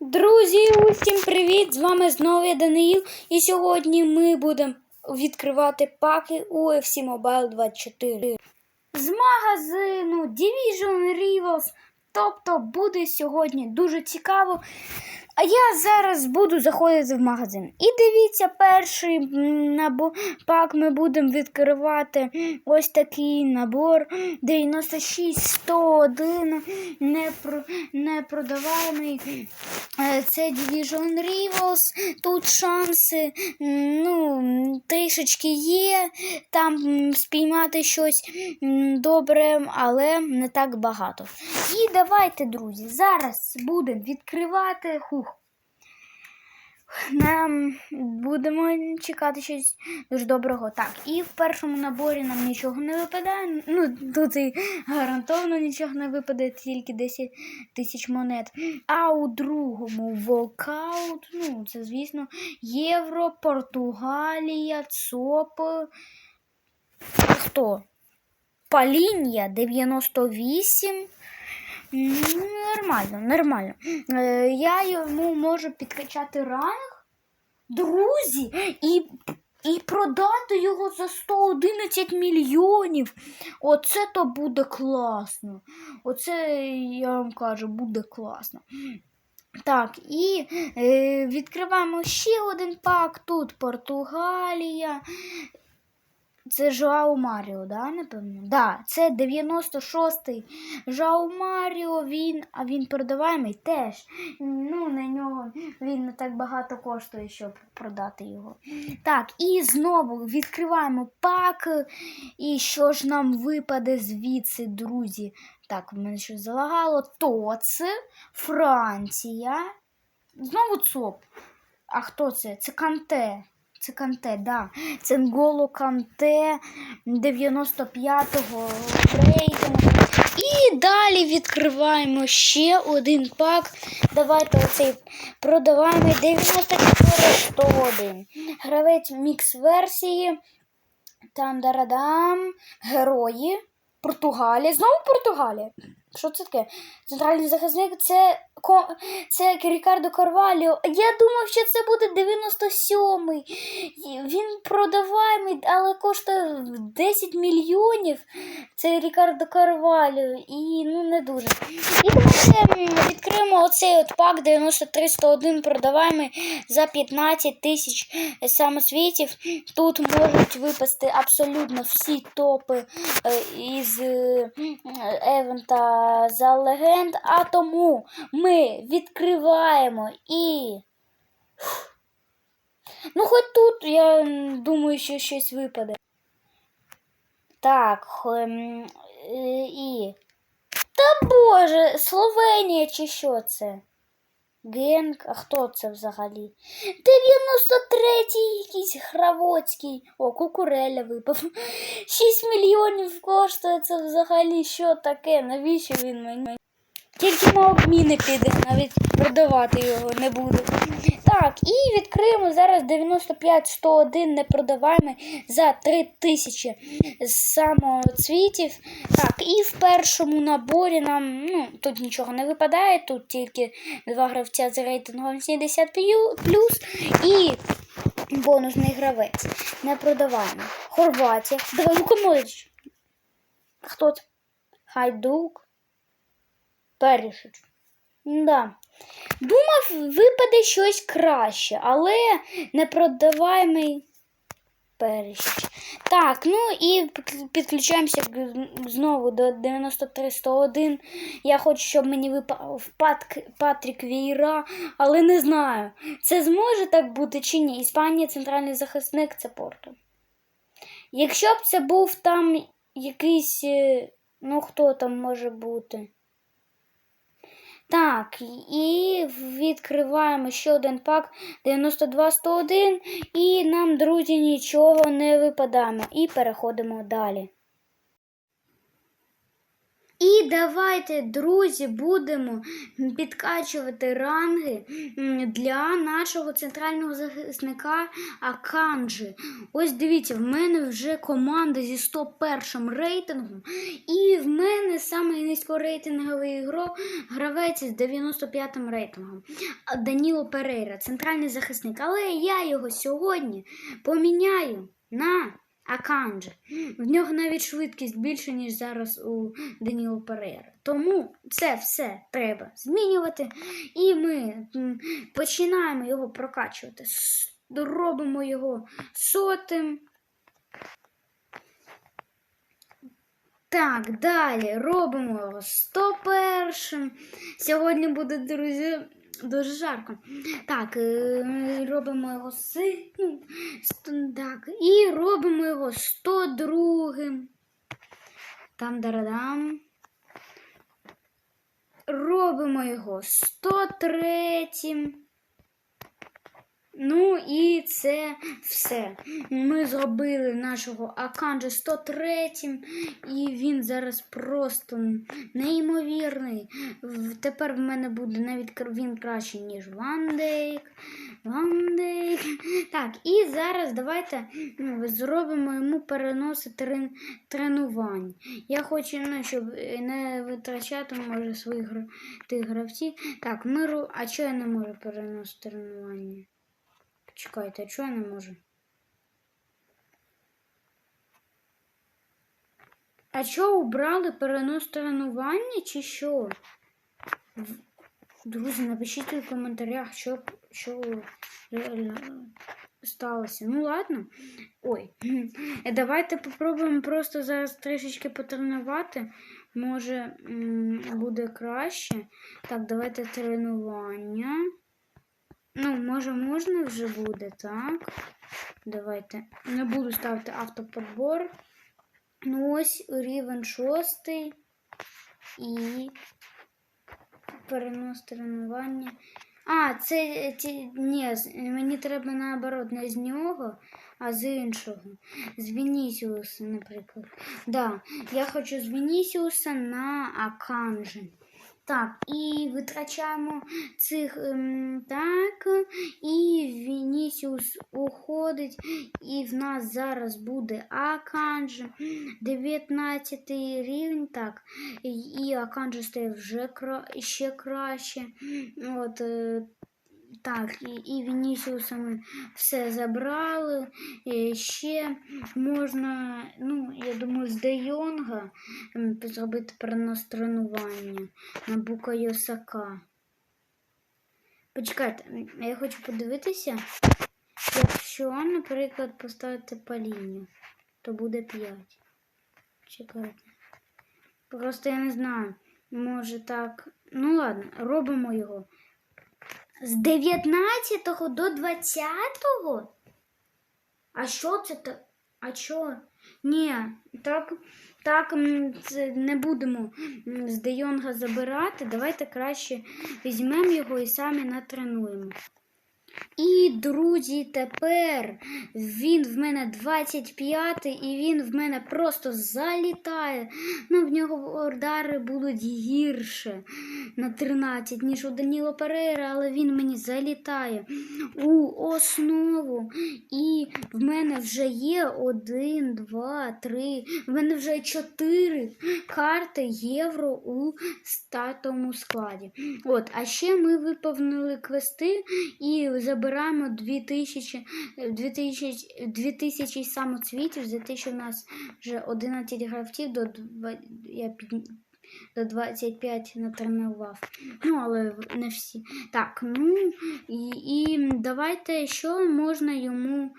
Друзі, усім привіт! З вами знову я Даниїл. І сьогодні ми будемо відкривати паки UFC Mobile 24 з магазину Division Rivals. Тобто буде сьогодні дуже цікаво. А я зараз буду заходити в магазин. І дивіться, перший набор пак ми будемо відкривати ось такий набор 96 101 непро, непродаваємий. Е, Це Division Rivals. Тут шанси ну, трішечки є. Там спіймати щось добре, але не так багато. І давайте, друзі, зараз будемо відкривати. Хух. Нам будемо чекати щось дуже доброго. Так, і в першому наборі нам нічого не випадає. Ну, тут і гарантовано нічого не випаде, тільки 10 тисяч монет. А у другому волкаут, ну, це, звісно, Євро, Португалія, ЦОП. Хто? Палінія 98. Нормально, нормально. Е, я йому можу підкачати ранг, друзі, і, і продати його за 111 мільйонів. Оце то буде класно. Оце, я вам кажу, буде класно. Так, і е, відкриваємо ще один пак. Тут Португалія. Це Жоау Маріо, да, напевно? Да, це 96-й Жоау Маріо, він, а він продаваємий теж. Ну, на нього він не так багато коштує, щоб продати його. Так, і знову відкриваємо пак. І що ж нам випаде звідси, друзі? Так, в мене щось залагало. Тоц, Франція. Знову ЦОП. А хто це? Це Канте. Це Канте, да. Це Нголо Канте 95-го рейтингу. І далі відкриваємо ще один пак. Давайте оцей продаваємо 94-101. Гравець мікс версії. Там дарадам. Герої. Португалія. Знову Португалія. Що це таке? Центральний захисник це, це Рікардо Карваліо. Я думав, що це буде 97-й. Він продаваємий, але коштує 10 мільйонів. Це Рікардо Карваліо. І ну не дуже. І давайте відкриємо оцей от пак 93-101 продаваємий за 15 тисяч самосвітів. Тут можуть випасти абсолютно всі топи е, із Евента за легенд. А тому ми відкриваємо і. Ну, хоч тут, я думаю, що щось випаде. Так, ем, е, і. Та боже, Словенія чи що це? Генк, а хто це взагалі? 93-й якийсь Гравоцький. О, Кукуреля випав. 6 мільйонів коштує це взагалі що таке? Навіщо він мені? Тільки на обміни піде, навіть продавати його не буду. Так, і відкриємо зараз 95-101 непродаваємий за 3000 самоцвітів. Так, і в першому наборі нам ну, тут нічого не випадає, тут тільки два гравця з рейтингом 70 і бонусний гравець. Непродаваємо. Хорватія. Давай Лукомович. Хто це? Хайдук. Перішич. Да. Думав, випаде щось краще, але непродаваємий першіч. Так, ну і підключаємося знову до 93-101. Я хочу, щоб мені випав Пат- Патрік Війра, але не знаю, це зможе так бути чи ні. Іспанія центральний захисник це Порту. Якщо б це був там якийсь, е, ну хто там може бути? Так, і відкриваємо ще один пак 92-101, і нам, друзі, нічого не випадає. І переходимо далі. Давайте, друзі, будемо підкачувати ранги для нашого центрального захисника Аканджи. Ось дивіться, в мене вже команда зі 101 рейтингом. І в мене самий низькорейтинговий ігро гравець з 95 рейтингом. Даніло Перейра, центральний захисник. Але я його сьогодні поміняю на Аканджи. В нього навіть швидкість більше, ніж зараз у Даніло Перейра. Тому це все треба змінювати. І ми починаємо його прокачувати. Робимо його сотим. Так, далі робимо його 101. Сьогодні буде, друзі, дуже жарко. Так, е, робимо його си, ну, так, і робимо його 102. Там дарадам. Робимо його 103. Ну і це все. Ми зробили нашого Аканджа 103, і він зараз просто неймовірний. Тепер в мене буде навіть він краще, ніж Вандейк. Вандейк. Так, і зараз давайте ну, зробимо йому переноси трен... тренувань. Я хочу, ну, щоб е, не витрачати може своїх гравців. Так, ми ро- а чого я не можу переносити тренування? Чекайте, а чого я не можу? А що убрали перенос тренування чи що? Друзі, напишіть у коментарях, що, що реально сталося. Ну ладно. Ой. Давайте попробуємо просто зараз трішечки потренувати. Може буде краще. Так, давайте тренування. Ну, може, можна вже буде, так? Давайте. Не буду ставити автоподбор. Ну, ось рівень шостий. І перенос тренування. А, це ні, мені треба наоборот не з нього, а з іншого. З Вінісіуса, наприклад. Да, я хочу з Вінісіуса на Аканжі. Так, і витрачаємо цих ем, так. І Вінісіус уходить. І в нас зараз буде Аканджі. 19 рівень. Так. І, Аканджі стає вже кра... ще краще. От, е, так, і, і Вінісіуса ми все забрали. І ще можна, ну, я думаю, з Де Йонга зробити перенос тренування на Бука Йосака. Почекайте, я хочу подивитися, якщо, наприклад, поставити по лінію, то буде 5. Чекайте. Просто я не знаю. Може так. Ну ладно, робимо його. З 19 до 20? А що це? А що? Ні, так, так не будемо з Дейонга забирати. Давайте краще візьмемо його і самі натренуємо. І, друзі, тепер він в мене 25-й, і він в мене просто залітає. Ну, в нього удари будуть гірше на 13, ніж у Даніло Перейра, але він мені залітає у основу. І в мене вже є один, два, три. В мене вже чотири карти євро у статому складі. От, а ще ми виповнили квести і забираємо 2000, е, 2000, 2000 самоцвітів за те, що в нас вже 11 гравців до, я під, до 25 натренував. Ну, але не всі. Так, ну і, і давайте, що можна йому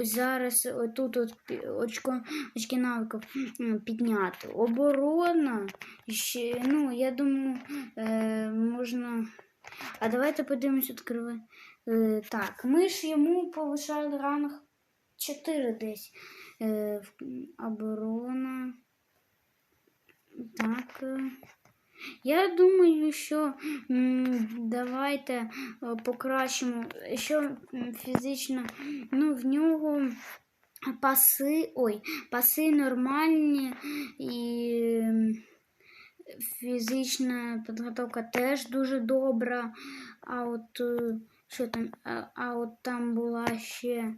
зараз тут от очко, очки навиків підняти. Оборона. Ще, ну, я думаю, е, можна. А давайте подивимось відкривай. Е, так, ми ж йому повишали ранг 4 десь. Е, оборона. Так. е. Я думаю, що давайте е, покращимо, що фізично, ну, в нього паси, ой, паси нормальні і. Фізична підготовка теж дуже добра. А от е, що там? А, а от там була ще.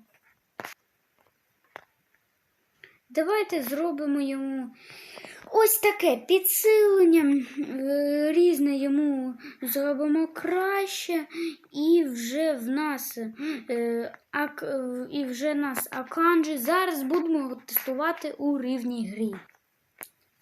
Давайте зробимо йому ось таке підсилення. е, Різне йому зробимо краще, і вже в нас е, і вже нас аканджі. Зараз будемо тестувати у рівній грі.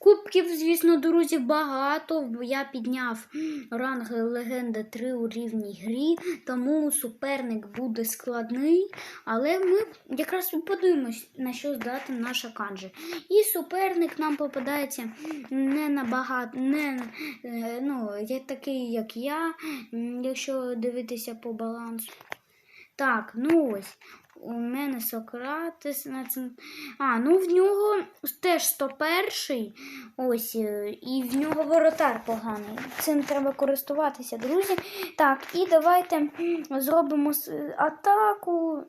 Кубків, звісно, друзі, багато. Я підняв ранг легенда 3 у рівній грі, тому суперник буде складний. Але ми якраз подивимось, на що здати наша канджі. І суперник нам попадається не набагато, не е, ну, такий, як я, якщо дивитися по балансу. Так, ну ось. У мене Сократис. А, ну в нього теж 101 ось, е, і в нього воротар поганий. Цим треба користуватися, друзі. Так, і давайте зробимо атаку.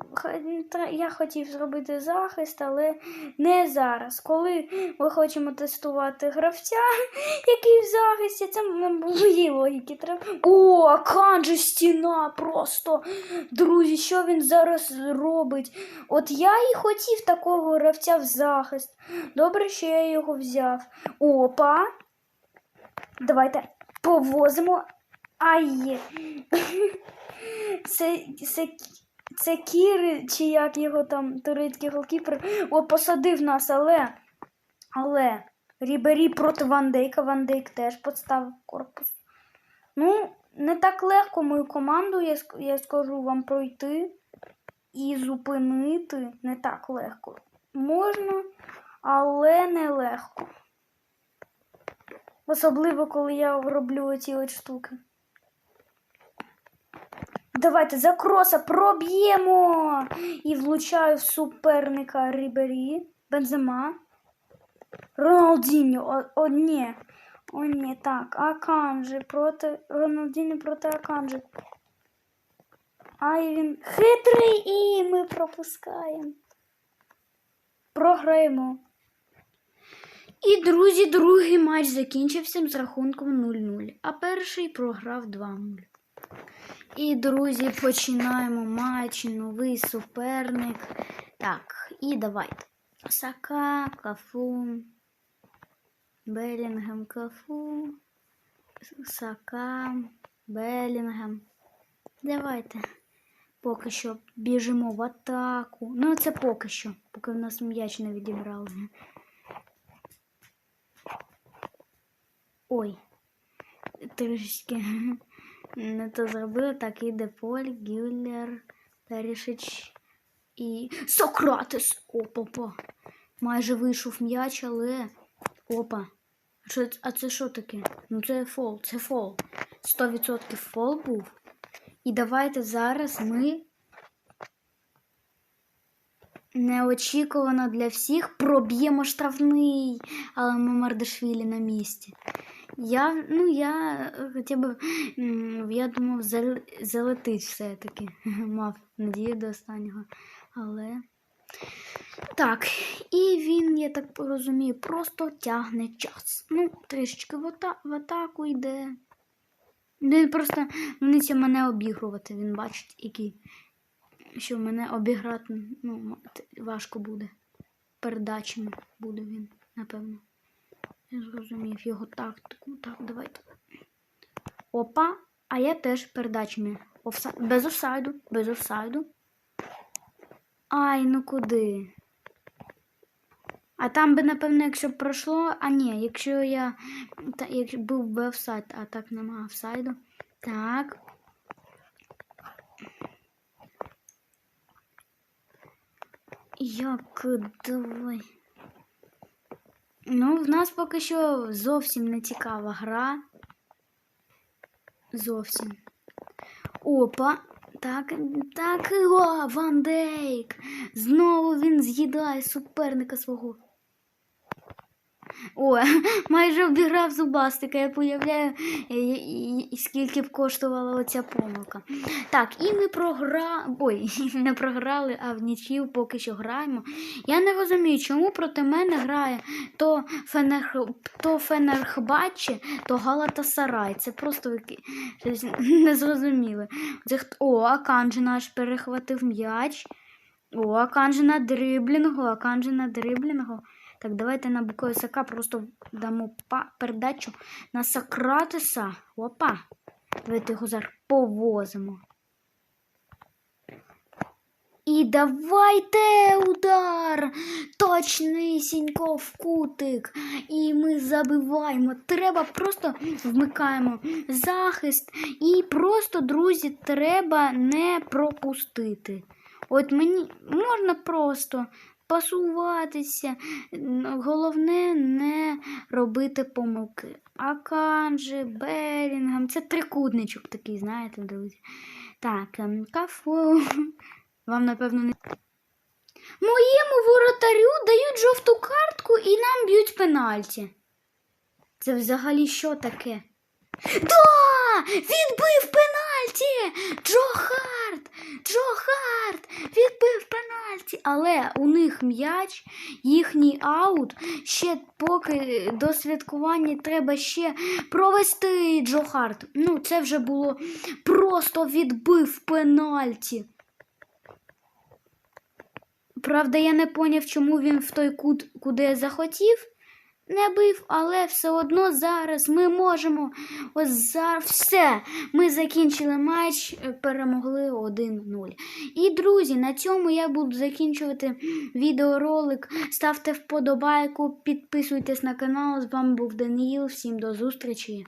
Я хотів зробити захист, але не зараз. Коли ми хочемо тестувати гравця, який в захисті, це на моїй логіки треба. О, канджі стіна просто. Друзі, що він зараз робить? От я і хотів такого гравця в захист. Добре, що я його взяв. Опа. Давайте повозимо. Ай. Це, це, це Кіри, чи як його там турецький голкіпер. О, посадив нас, але. Але. Рібері проти Ван Дейка. Ван Дейк теж подставив корпус. Ну, не так легко мою команду, я, я скажу вам пройти і зупинити не так легко. Можна, але не легко. Особливо, коли я роблю оці от штуки. Давайте за кроса проб'ємо і влучаю в суперника Рібері, Бензема. Роналдіньо, о, о ні. О, ні, так, Аканджи проти Роналдіньо проти Аканджи. Ай, він хитрий і ми пропускаємо. Програємо. І, друзі, другий матч закінчився з рахунком 0-0, а перший програв 2-0. І, друзі, починаємо матч, новий суперник. Так, і давайте. Сака, Кафу, Белінгем, Кафу, Сака, Белінгем. Давайте. Поки що біжимо в атаку. Ну, це поки що, поки в нас м'яч не відібрали. Ой, трішки не то зробили. Так, і Деполь, Гюллер, Перішич і Сократис. Опа-па. Майже вийшов м'яч, але. Опа. А це що таке? Ну це фол, це фол. 100% фол був. І давайте зараз ми неочікувано для всіх проб'ємо штрафний, але ми Мардашвілі на місці. Я, ну, я хоча б, я думав, залетить все-таки. Мав надію до останнього. Але. Так, і він, я так розумію, просто тягне час. Ну, трішечки в атаку йде. Він просто мниться мене обігрувати. Він бачить, який, що мене обіграти ну, важко буде. Передачами буде він, напевно. Я зрозумів його тактику. Так, давайте. Опа, а я теж передачами. Офса... Без офсайду, без офсайду. Ай, ну куди? А там би, напевно, якщо б пройшло. А ні, якщо я. Та, якщо був би офсайд, а так нема офсайду. Так. Як давай. Ну, в нас поки що зовсім не цікава гра. Зовсім. Опа. Так, так, о, Ван Дейк. Знову він з'їдає суперника свого. О, майже обіграв зубастика. Я уявляю, і, і скільки б коштувала оця помилка. Так, і ми програ... Ой, не програли, а в нічів поки що граємо. Я не розумію, чому проти мене грає то, Фенерх... то Фенерхбаче, то Галатасарай. Це просто незрозуміле. О, Аканджі наш перехватив м'яч. О, Аканджі на дриблінгу, Аканджі на дриблінгу. Так, давайте на Букойсака просто дамо передачу на Сократиса. Опа. Давайте його зараз повозимо. І давайте удар! Точнисінько в кутик. І ми забиваємо. Треба просто вмикаємо захист. І просто, друзі, треба не пропустити. От мені можна просто пасуватися. Головне не робити помилки. Аканджи, Белінгам. Це трикутничок такий, знаєте, друзі. Так, ем, кафу. Вам, напевно, не. Моєму воротарю дають жовту картку і нам б'ють пенальті. Це взагалі що таке? Да! Відбив пенальті! Джо Харт! Джо Харт! Відбив пенальті! Але у них м'яч, їхній аут. Ще поки до святкування треба ще провести Джо Харт. Ну, це вже було просто відбив пенальті. Правда, я не поняв, чому він в той кут, куди захотів, не бив, але все одно зараз ми можемо. Ось зараз все. Ми закінчили матч, е, перемогли 1-0. І, друзі, на цьому я буду закінчувати відеоролик. Ставте вподобайку, підписуйтесь на канал. З вами був Даниїл. Всім до зустрічі.